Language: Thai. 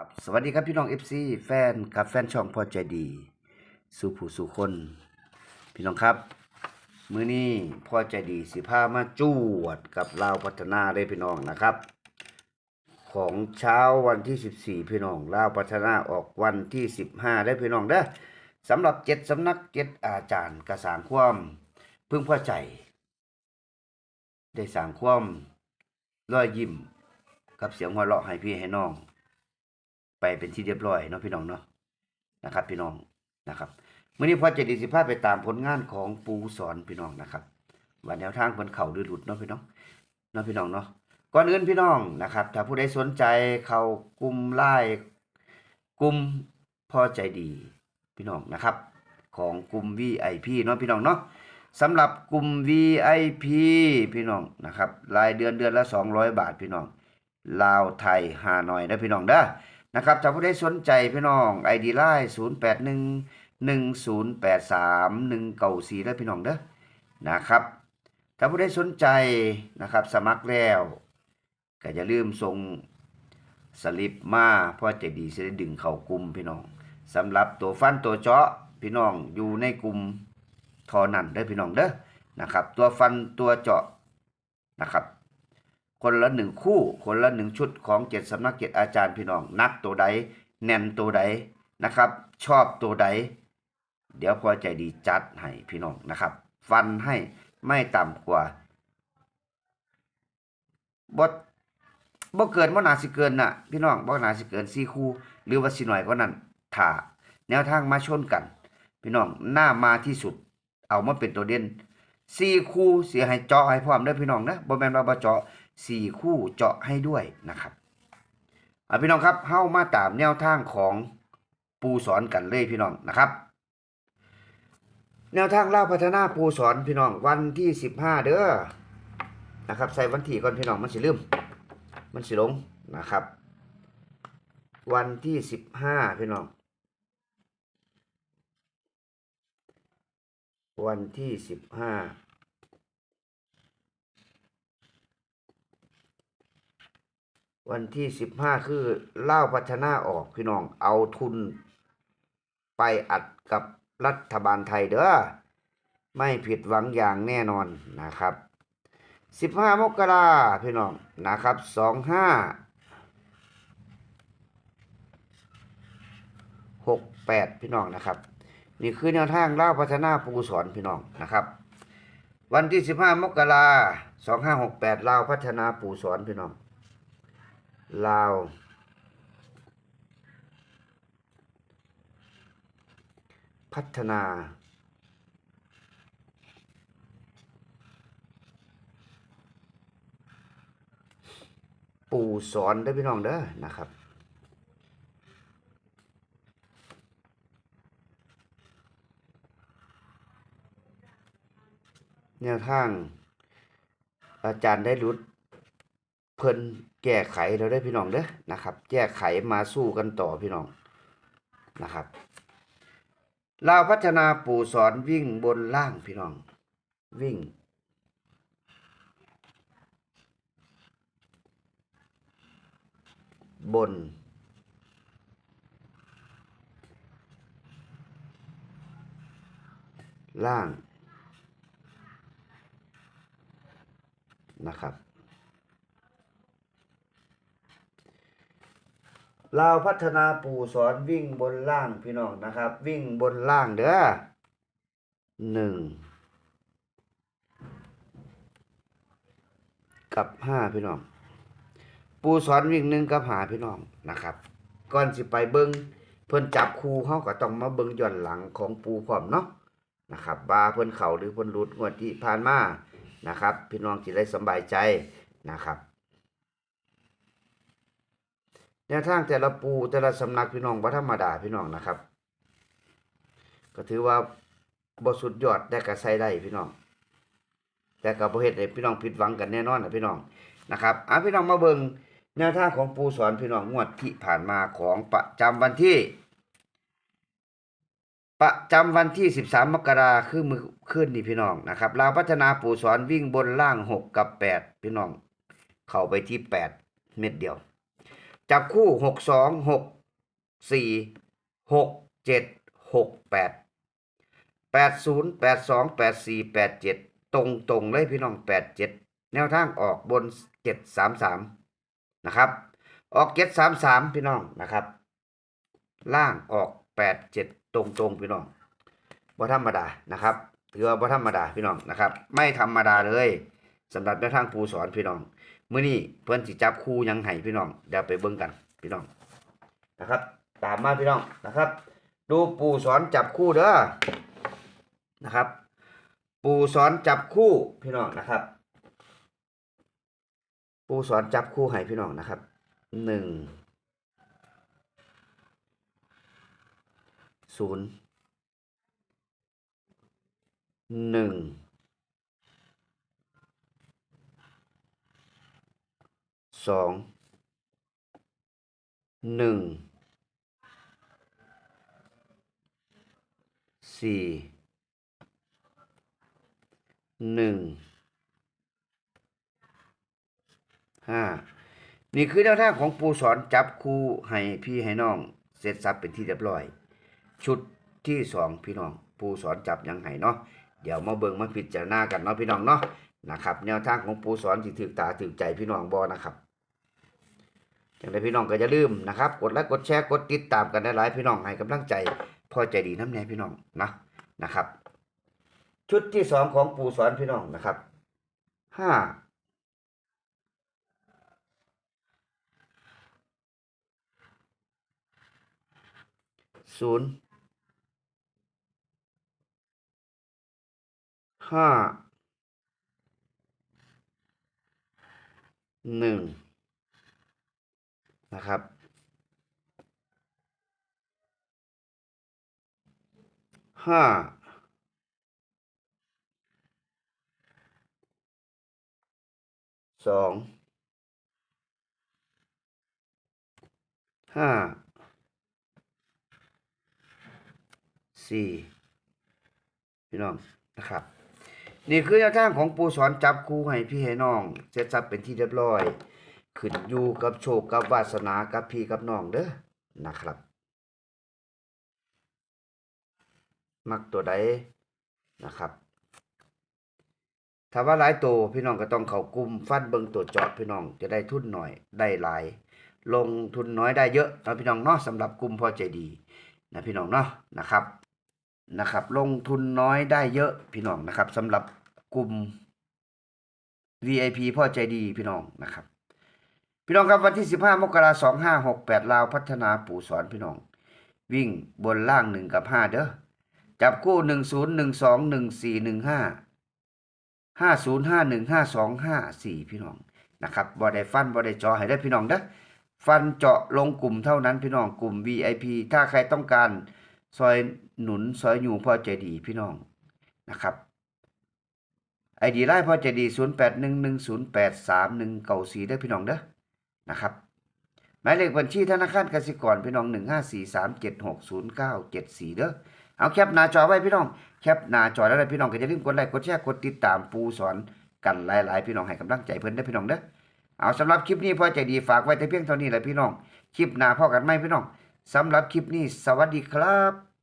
ครับสวัสดีครับพี่น้อง FC แฟนครับแฟนช่องพอใจดี สู่ผู้สู่คน พี่น้องครับ มื้อนี้พอใจดีสิพามาจวดกับลาวพัฒนาเลยพี่น้องนะครับ ของเช้าวันที่ 14 พี่น้องลาวพัฒนาออกวันที่ 15 ได้พี่น้องเด้อสำหรับเจ็ดสำนักเจ็ดอาจารย์กระสางความพึงพอใจ ได้สางความรอยยิ้มกับเสียงหัวเราะให้พี่ให้น้อง ไปเป็นที่เรียบร้อยเนาะพี่น้องเนาะนะครับ พี่น้องนะครับเมื้อนี้พอจดีสิพาไปตามผลงานของปูสอนพี่น้องนะครับว่าแนวทางเพิ่นเข้าหรือหลุดเนาะพี่น้องเนาะพี่น้องเนาะก่อนอื่นพี่น้องนะครับ ถ้าผู้ใดสนใจเขากลุ่มไลน์กลุ่มพอใจดีพี่น้องนะครับ ของกลุ่ม VIP เนาะพี่น้องเนาะสำหรับกลุ่ม VIP พี่น้องนะครับ รายเดือนเดือนละ 200 บาทพี่น้อง ลาวไทยฮานอยนะพี่น้องเด้อ นะครับถ้าผู้ใดสนใจพี่น้อง ID ไลน์0 8 1 1 0 8 3 1 9 4ได้พี่น้องเด้อนะครับถ้าผู้ใดสนใจนะครับสมัครแล้วก็อย่าลืมส่งสลิปมาเพราะจะดีจะได้ดึงเข้ากลุ่มพี่น้องสำหรับตัวฟันตัวเจาะพี่น้องอยู่ในกลุ่มทอนันได้อพี่น้องเด้อนะครับ ตัวฟันตัวเจาะนะครับ คนละหนึ่งคู่คนละหนึ่งชุดของเจ็ดสำนักเจ็ดอาจารย์พี่น้อง นักตัวใด แน่นตัวใดนะครับ ชอบตัวใด เดี๋ยวพอใจดีจัดให้พี่น้องนะครับ ฟันให้ไม่ต่ำกว่าบดบ่เกินบ่นาสิเกินน่ะ พี่น้องบ่นาสิเกินสี่คู่หรือว่าสิหน่อยก็นั้นถ้าแนวทางมาชนกัน พี่น้องหน้ามาที่สุด เอามาเป็นตัวเด่นสี่คู่เสียให้เจาะให้พร้อมเด้อพี่น้องนะบ่แม่นว่าบ่เจาะ 4 คู่เจาะให้ด้วยนะครับเอาพี่น้องครับเข้ามาตามแนวทางของปูสอนกันเลยพี่น้องนะครับ แนวทางเล่าพัฒนาปูสอนพี่น้องวันที่ 15 เด้อนะครับ ใส่วันที่ก่อนพี่น้องมันสิลืม มันสิลงนะครับ วันที่ 15 พี่น้อง วันที่ 15 วันที่สิบห้าคือเล่าพัฒนาออกพี่น้องเอาทุนไปอัดกับรัฐบาลไทยเด้อไม่ผิดหวังอย่างแน่นอนนะครับสิบห้ามกราพี่น้องนะครับสองห้าหกแปดพี่น้องนะครับ นี่คือแนวทางเล่าพัฒนาปูสอนพี่น้องนะครับ วันที่สิบห้ามกราสองห้าหกแปดเล่าพัฒนาปูสอนพี่น้อง ลาว พัฒนา ปู่สอนได้พี่น้องเด้อนะครับแนวทางอาจารย์ได้รุดเพิ่น แก้ไขเราได้พี่น้องเด้อนะครับ แก้ไขมาสู้กันต่อพี่น้องนะครับลาวพัฒนาปู่สอนวิ่งบนล่างพี่น้อง วิ่ง บน ล่างนะครับ ลาวพัฒนาปู่สอนวิ่งบนล่างพี่น้องนะครับ วิ่งบนล่างเด้อหนึ่งกับห้าพี่น้อง ปู่สอนวิ่งหนึ่งกับหาพี่น้องนะครับ ก่อนสิไปเบิงเพิ่นจับครูเขาก็ต้องมาเบิ้งย้อนหลังของปู่พร้อมเนาะนะครับว่าเพิ่นเข่าหรือเพิ่นหลุดงวดที่ผ่านมานะครับ พี่น้องจะได้สบายใจนะครับ แนวทางแต่ละปูแต่ละสำนักพี่น้องบ่ธรรมดาพี่น้องนะครับ ก็ถือว่าบ่สุดยอดแต่ก็ใช้ได้พี่น้อง แต่ก็บ่เฮ็ดให้พี่น้องผิดหวังกันแน่นอนนะพี่น้องนะครับอะพี่น้องมาเบิ่งแนวทางของปูสอนพี่น้องงวดที่ผ่านมาของประจำวันที่ ประจำวันที่ 13 มกราคมคือมือขึ้นนี่พี่น้องนะครับลาวพัฒนาปูสอนวิ่งบนล่าง 6 กับ 8 พี่น้อง เข้าไปที่ 8 เม็ดเดียว จับคู่หกสองหกสี่หกเจ็ดหกแปดแปดศูนย์แปดสองแปดสี่แปดเจ็ดตรงตรงเลยพี่น้องแปดเจ็ดแนวทางออกบนเจ็ดสามสามนะครับ ออกเจ็ดสามสามพี่น้องนะครับ ล่างออกแปดเจ็ดตรงตรงพี่น้องบ่ธรรมดานะครับถือว่าบ่ธรรมดาพี่น้องนะครับ ไม่ธรรมดาเลยสำหรับแนวทางปูสอนพี่น้อง มื้อนี้เพิ่อนสิจับคู่ยังให้พี่น้องเดี๋ยวไปเบิ่งกันพี่น้องนะครับ ตามมาพี่น้องนะครับ ดูปูสอนจับคู่เด้อนะครับ ปูสอนจับคู่พี่น้องนะครับ ปูสอนจับคู่ให้พี่น้องนะครับหนึ่งศูนย์หนึ่ง สองหนึ่งสี่หนึ่งห้านี่คือแนวทางของปูสอนจับคู่ให้พี่ให้น้อง เสร็จสับเป็นที่เรียบร้อย ชุดที่สองพี่น้องปูสอนจับยังไห้เนาะเดี๋ยวมาเบิ่งมาพิจารณากันเนาะพี่น้องเนาะนะครับ แนวทางของปูสอนที่ถึกตาถึกใจพี่น้องบอนะครับ อย่างไรพี่น้องก็อย่าลืมนะครับ กดไลค์กดแชร์กดติดตามกันได้หลายพี่น้องให้กำลังใจพอใจดีน้ำแน่พี่น้องนะนะครับ ชุดที่สองของปู่สอนพี่น้องนะครับห้าศูนย์ห้าหนึ่ง นะครับ ห้าสองห้าสี่พี่น้องนะครับ นี่คือแนวทางของปูสอนจับคู่ให้พี่ให้น้องเสร็จสับเป็นที่เรียบร้อย ขึ้นอยู่กับโชคกับวาสนากับพี่กับน้องเด้อนะครับ มักตัวใดนะครับ ถ้าว่าหลายตัวพี่น้องก็ต้องเขากลุ่มฟันเบิงตัวจาะพี่น้องจะได้ทุนหน่อยได้หลาย ลงทุนน้อยได้เยอะนะพี่น้องเนาะสำหรับกลุ่มพอใจดีนะพี่น้องเนาะนะครับนะครับ ลงทุนน้อยได้เยอะพี่น้องนะครับสำหรับกลุ่ม VIP พ่อใจดีพี่น้องนะครับ พี่น้องครับวันที่ 15 มกราคม2568 ลาวพัฒนาปู่สอนพี่น้อง วิ่งบนล่าง 1 กับ 5 เด้อ จับคู่ 10 12 14 15 50 51 52 54 พี่น้องนะครับบ่ได้ฟันบ่ได้จอให้ได้พี่น้องเด้อฟันเจาะลงกลุ่มเท่านั้นพี่น้องกลุ่ม VIP ถ้าใครต้องการซอยหนุนซอยอยู่พ่อใจดีพี่น้องนะครับไอดีไลน์พ่อใจดี 0811083194เด้พี่น้องเด้อ นะครับหมายเลขบัญชีธนาคารกสิกรพี่น้อง1543760974เด้อเอาแคปหน้าจอไว้พี่น้องแคปหน้าจอแล้วพี่น้องก็อย่าลืมกดไลค์กดแชร์กดติดตามปูสอนกันหลาย ๆ พี่น้องให้กำลังใจเพิ่นได้พี่น้องเด้อเอาสำหรับคลิปนี้พอใจดีฝากไว้แต่เพียงเท่านี้แหละพี่น้อง คลิปหน้าพ่อกันไหมพี่น้องสำหรับคลิปนี้สวัสดีครับ